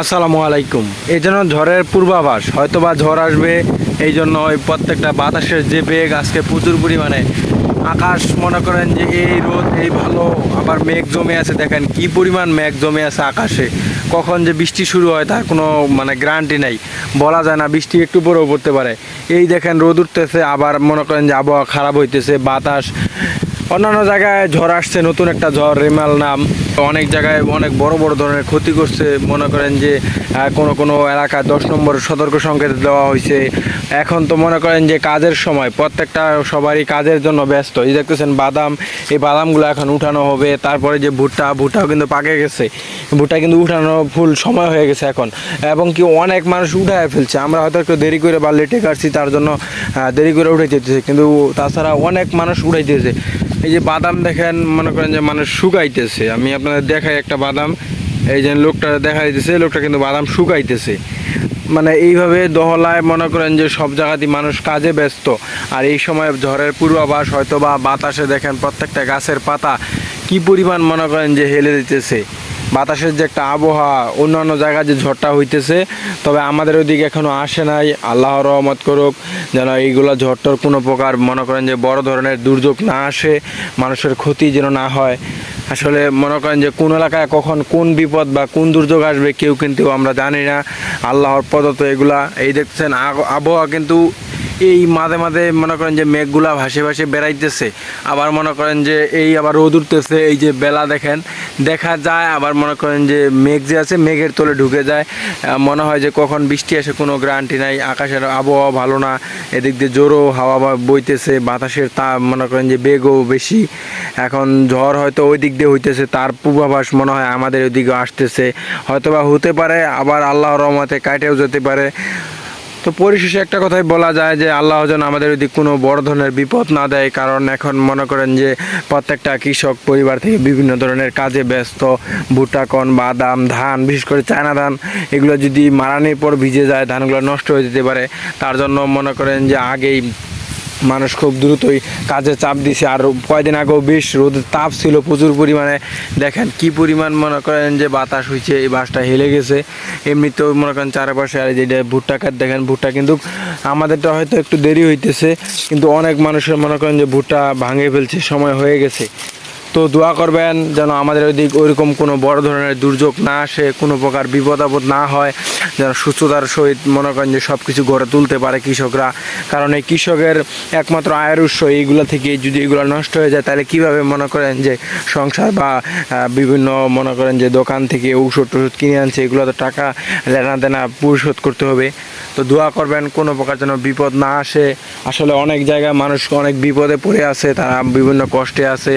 আসসালামু আলাইকুম। এই জন্য ঝড়ের পূর্বাভাস হয়তো বা ঝড় আসবে, এই জন্য ওই প্রত্যেকটা বাতাসের যে বেগ আজকে প্রচুর পরিমাণে। আকাশ মনে করেন যে এই রোদ, এই ভালো, আবার মেঘ জমে আছে, দেখেন কি পরিমাণ মেঘ জমে আছে আকাশে। কখন যে বৃষ্টি শুরু হয়, তার কোনো মানে গ্যারান্টি নেই। বলা যায় না, বৃষ্টি একটু পরেও পড়তে পারে। এই দেখেন রোদ উঠতেছে, আবার মনে করেন যে আবহাওয়া খারাপ হইতেছে, বাতাস। অন্যান্য জায়গায় ঝড় আসছে, নতুন একটা ঝড়, রেমাল নাম। অনেক জায়গায় অনেক বড় বড় ধরনের ক্ষতি করছে। মনে করেন যে কোনো কোনো এলাকায় দশ নম্বর সতর্ক সংকেত দেওয়া হয়েছে। এখন তো মনে করেন যে, কাজের সময় প্রত্যেকটা সবারই কাজের জন্য ব্যস্ত। এই দেখতেছেন বাদাম, এই বাদামগুলো এখন উঠানো হবে। তারপরে যে ভুট্টা, ভুট্টাও কিন্তু পাকে গেছে। ভুট্টা কিন্তু উঠানো ফুল সময় হয়ে গেছে এখন। এবং কি অনেক মানুষ উঠায় ফেলছে। আমরা হয়তো একটু দেরি করে বা লেটে কাটছি, তার জন্য দেরি করে উঠে যেতেছে কিন্তু তাছাড়া অনেক মানুষ উঠাইতেছে এই যে বাদাম দেখেন, মনে করেন যে মানুষ শুকাইতেছে। আমি আপনাদের দেখায় একটা বাদাম। এই যে লোকটা দেখা দিতেছে লোকটা কিন্তু বাদাম শুকাইতেছে। মানে এইভাবে দহলায় মনে করেন যে সব জায়গাতেই মানুষ কাজে ব্যস্ত। আর এই সময় ঝড়ের পূর্বাভাস হয়তো বা বাতাসে দেখেন প্রত্যেকটা গাছের পাতা কি পরিমাণ মনে করেন যে হেলে দিতেছে। বাতাসের যে একটা আবহাওয়া, অন্যান্য জায়গায় যে ঝড়টা হইতেছে, তবে আমাদের ওইদিকে এখনও আসে নাই। আল্লাহ রহমত করুক, যেন এইগুলো ঝড়টার কোনো প্রকার মনে করেন যে বড় ধরনের দুর্যোগ না আসে, মানুষের ক্ষতি যেন না হয়। আসলে মনে করেন যে কোন এলাকায় কখন কোন বিপদ বা কোন দুর্যোগ আসবে কেউ কিন্তু আমরা জানি না। আল্লাহর পদত এগুলা, এই দেখছেন আবহাওয়া কিন্তু এই মাঝে মাঝে মনে করেন যে মেঘগুলা ভাসে ভাসে বেড়াইতেছে। আবার মনে করেন যে এই আবার রোদ উঠতেছে, এই যে বেলা দেখেন দেখা যায়, আবার মনে করেন যে মেঘ যে আছে, মেঘের তলে ঢুকে যায়। মনে হয় যে কখন বৃষ্টি আসে, কোনো গ্যারান্টি নাই। আকাশের আবহাওয়া ভালো না, এদিক দিয়ে জোরও হাওয়া বইতেছে, বাতাসের তা মনে করেন যে বেগও বেশি। এখন ঝড় হয়তো ওই দিক দিয়ে হইতেছে, তার পূর্বাভাস মনে হয় আমাদের ওইদিকে আসতেছে। হয়তোবা হতে পারে, আবার আল্লাহর রহমতে কাটেও যেতে পারে। তো পরিশেষে একটা কথাই বলা যায় যে আল্লাহ যেন আমাদের যদি কোনো বড় ধরনের বিপদ না দেয়, কারণ এখন মনে করেন যে প্রত্যেকটা কৃষক পরিবার থেকে বিভিন্ন ধরনের কাজে ব্যস্ত, ভুট্টা, কন, বাদাম, ধান, বিশেষ করে চায়না ধান, এগুলো যদি মারানির পর ভিজে যায়, ধানগুলো নষ্ট হয়ে যেতে পারে। তার জন্য মনে করেন যে আগেই মানুষ খুব দ্রুতই কাজে চাপ দিছে। আর কয়দিন আগেও বেশ রোদের তাপ ছিল প্রচুর পরিমাণে। দেখেন কি পরিমাণ মনে করেন যে বাতাস হয়েছে এই বাসটা হেলে গেছে। এমনিতেও মনে করেন চারপাশে আর যেটা ভুট্টা খাত দেখেন ভুট্টা কিন্তু আমাদেরটা হয়তো একটু দেরি হইতেছে, কিন্তু অনেক মানুষের মনে করেন যে ভুট্টা ভাঙে ফেলছে, সময় হয়ে গেছে। তো দোয়া করবেন যেন আমাদের ওইদিক ওইরকম কোনো বড় ধরনের দুর্যোগ না আসে, কোনো প্রকার বিপদ আপদ না হয়, যেন সুস্থতার সহিত মনে করেন যে সব কিছু গড়ে তুলতে পারে কৃষকরা। কারণ এই কৃষকের একমাত্র আয়ের উৎস এইগুলো থেকে যদি এগুলো নষ্ট হয়ে যায়, তাহলে কীভাবে মনে করেন যে সংসার বা বিভিন্ন মনে করেন যে দোকান থেকে ঔষধ টষুধ কিনে আনছে, এগুলো তো টাকা লেনা দেনা পরিশোধ করতে হবে। তো দোয়া করবেন কোনো প্রকার যেন বিপদ না আসে। আসলে অনেক জায়গায় মানুষ অনেক বিপদে পড়ে আছে, তারা বিভিন্ন কষ্টে আছে।